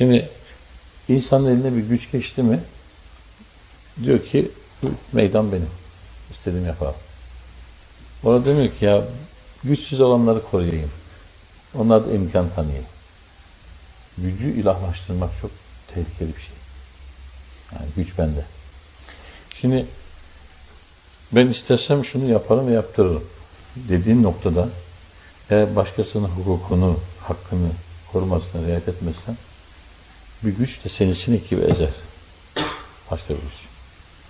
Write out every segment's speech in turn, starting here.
Şimdi insanın eline bir güç geçti mi diyor ki meydan benim. İstediğimi yaparım. Orada demiyor ki ya güçsüz olanları koruyayım. Onlar da imkan tanıyayım. Gücü ilahlaştırmak çok tehlikeli bir şey. Yani güç bende. Şimdi ben istersem şunu yaparım ve yaptırırım. Dediğin noktada eğer başkasının hukukunu, hakkını korumasına riayet etmezsen bir güç de seni sinek gibi ezer. Başka bir güç.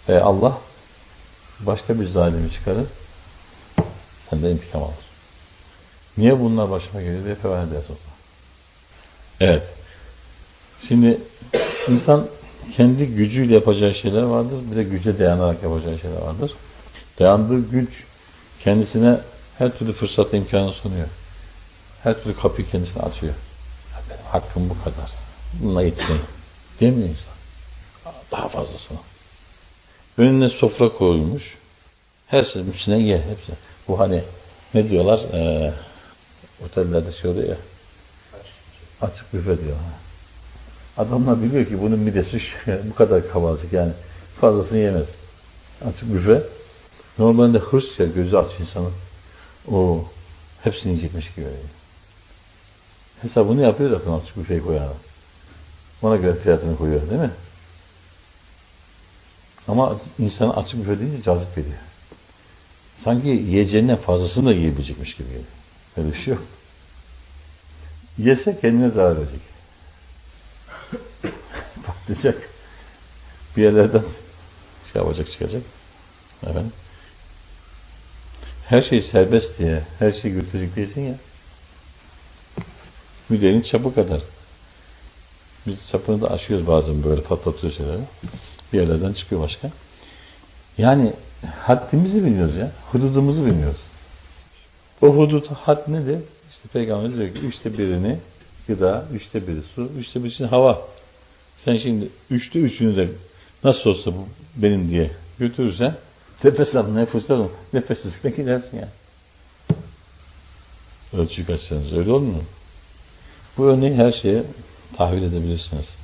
Ve Allah başka bir zalimi çıkarır, senden intikam alır. Niye bunlar başıma geliyor diye fevahet edersin o zaman. Evet. Şimdi insan kendi gücüyle yapacağı şeyler vardır. Bir de güce dayanarak yapacağı şeyler vardır. Dayandığı güç kendisine her türlü fırsat imkanı sunuyor. Her türlü kapıyı kendisine açıyor. Benim hakkım bu kadar. Bununla yetineyim. Demiyor insan. Daha fazlasını. Önüne sofra koyulmuş. Her şeyin ye hepsi. Bu hani ne diyorlar? Ee, otellerde şey oluyor ya. Açık büfe diyor. Adamlar biliyor ki bunun midesi bu kadar kabarcık yani fazlasını yemez. Açık büfe. Normalde hırs ya gözü aç insanın. O hepsini yiyecekmiş gibi. Hesabını yapıyor zaten açık büfeyi koyan adam. Ona göre fiyatını koyuyor değil mi? Ama insana açık büfe deyince cazip geliyor. Sanki yiyeceğinden fazlasını da yiyebilecekmiş gibi geliyor. Öyle bir şey yok. Yese kendine zarar verecek. Patlayacak. Bir yerlerden şey yapacak çıkacak. Efendim. Her şey serbest diye, her şeyi götürecek değilsin ya. Müdenin çapı kadar. Biz çapını da aşıyoruz bazen böyle patlatıyor şeyleri. Bir yerlerden çıkıyor başka. Yani haddimizi bilmiyoruz ya. Hududumuzu bilmiyoruz. O hudut had nedir? İşte Peygamber diyor ki üçte birini gıda, üçte biri su, üçte birisi hava. Sen şimdi üçte üçünü de nasıl olsa bu benim diye götürürsen nefes al, nefes al, nefessizlikle gidersin ya. Ölçüyü kaçsanız öyle olmuyor mu? Bu örneği her şeye tahvil edebilirsiniz.